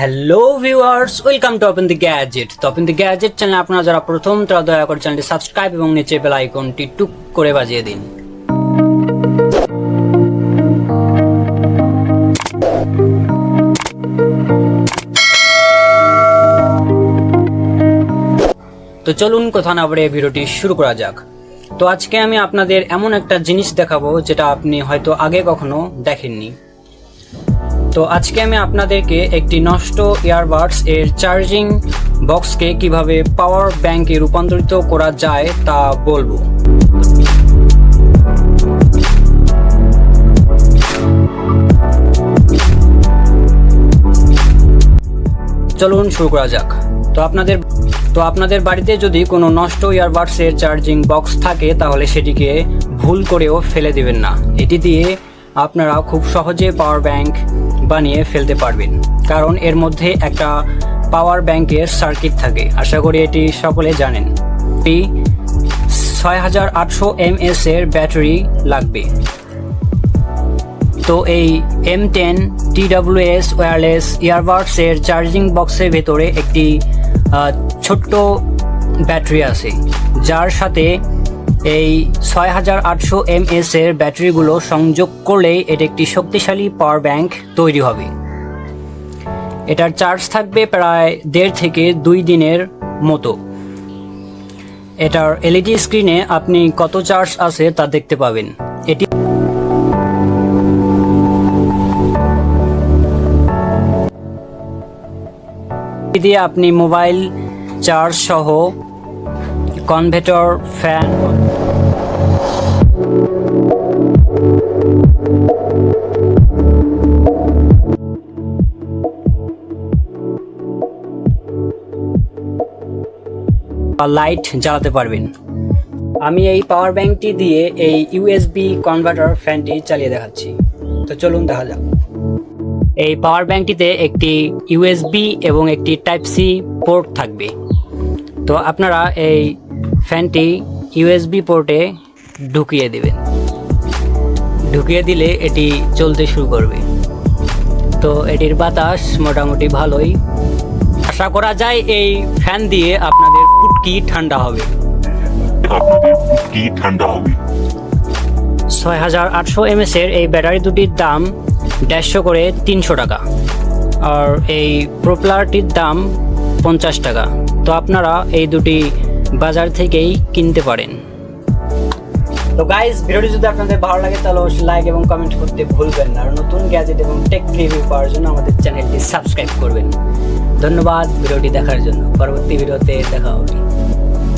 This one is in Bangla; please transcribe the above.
Hello viewers welcome to open the gadget তো ওপেন দি গ্যাজেট চ্যানেল আপনারা যারা প্রথম, তারা দয়া করে চ্যানেলটি সাবস্ক্রাইব এবং নিচে বেল আইকনটি টুক করে বাজিয়ে দিন। তো চলুন কথা না বলে ভিডিওটি শুরু করা যাক। তো আজকে আমি আপনাদের এমন একটা জিনিস দেখাবো যেটা আপনি হয়তো আগে কখনো দেখেননি। তো আজকে আমি আপনাদেরকে একটি নষ্ট ইয়ারবাডস এর চার্জিং বক্সকে কীভাবে পাওয়ার ব্যাংকে রূপান্তরিত করা যায় তা বলব। চলুন শুরু করা যাক। তো আপনাদের তো আপনাদের বাড়িতে যদি কোনো নষ্ট ইয়ারবাডস এর চার্জিং বক্স থাকে, তাহলে সেটিকে ভুল করেও ফেলে দিবেন না। এটি দিয়ে আপনারা খুব সহজে পাওয়ার ব্যাংক বানিয়ে ফেলতে পারবেন। কারণ এর মধ্যে একটা পাওয়ার ব্যাংকের সার্কিট থাকে। আশা করি এটি সকলে জানেন। এটি ছয় হাজার আটশো এমএস এর ব্যাটারি লাগবে। তো এই M ten T TWS wireless earbuds এর চার্জিং বক্সের ভেতরে একটি ছোট্ট ব্যাটারি আছে। যার সাথে এই ছয় হাজার আটশো এমএস এর ব্যাটারিগুলো সংযোগ করলেই এটি একটি শক্তিশালী পাওয়ার ব্যাংক তৈরি হবে। এটার চার্জ থাকবে প্রায় দেড় থেকে দুই দিনের মতো। এটার এলইডি স্ক্রিনে আপনি কত চার্জ আছে তা দেখতে পাবেন। এটি দিয়ে আপনি মোবাইল চার্জ সহ কনভেটর ফ্যান বা লাইট জ্বালাতে পারবেন। আমি এই পাওয়ার ব্যাংকটি দিয়ে এই ইউএসবি কনভার্টার ফ্যানটি চালিয়ে দেখাচ্ছি। তো চলুন দেখা যাক। এই পাওয়ার ব্যাংকটিতে একটি ইউএসবি এবং একটি টাইপ সি পোর্ট থাকবে। তো আপনারা এই ফ্যানটি ইউএসবি পোর্টে ঢুকিয়ে দেবেন। ঢুকিয়ে দিলে এটি চলতে শুরু করবে। তো এটির বাতাস মোটামুটি ভালোই। আশা করা যায় এই ফ্যান দিয়ে আপনাদের পুটকি ঠান্ডা হবে। আপনাদের কি ঠান্ডা হবে। ছয় হাজার আটশো এমএস এর এই ব্যাটারি দুটির দাম দেড়শো করে তিনশো টাকা। আর এই প্রোপলারটির দাম পঞ্চাশ টাকা। তো আপনারা এই দুটি বাজার থেকেই কিনতে পারেন। তো গাইস ভিডিওটি যদি আপনাদের ভালো লাগে, তাহলে অবশ্যই লাইক এবং কমেন্ট করতে ভুলবেন না। আর নতুন গ্যাজেট এবং টেক রিভিউ পাওয়ার জন্য আমাদের চ্যানেলটি সাবস্ক্রাইব করবেন। ধন্যবাদ ভিডিওটি দেখার জন্য। পরবর্তী ভিডিওতে দেখা হবে।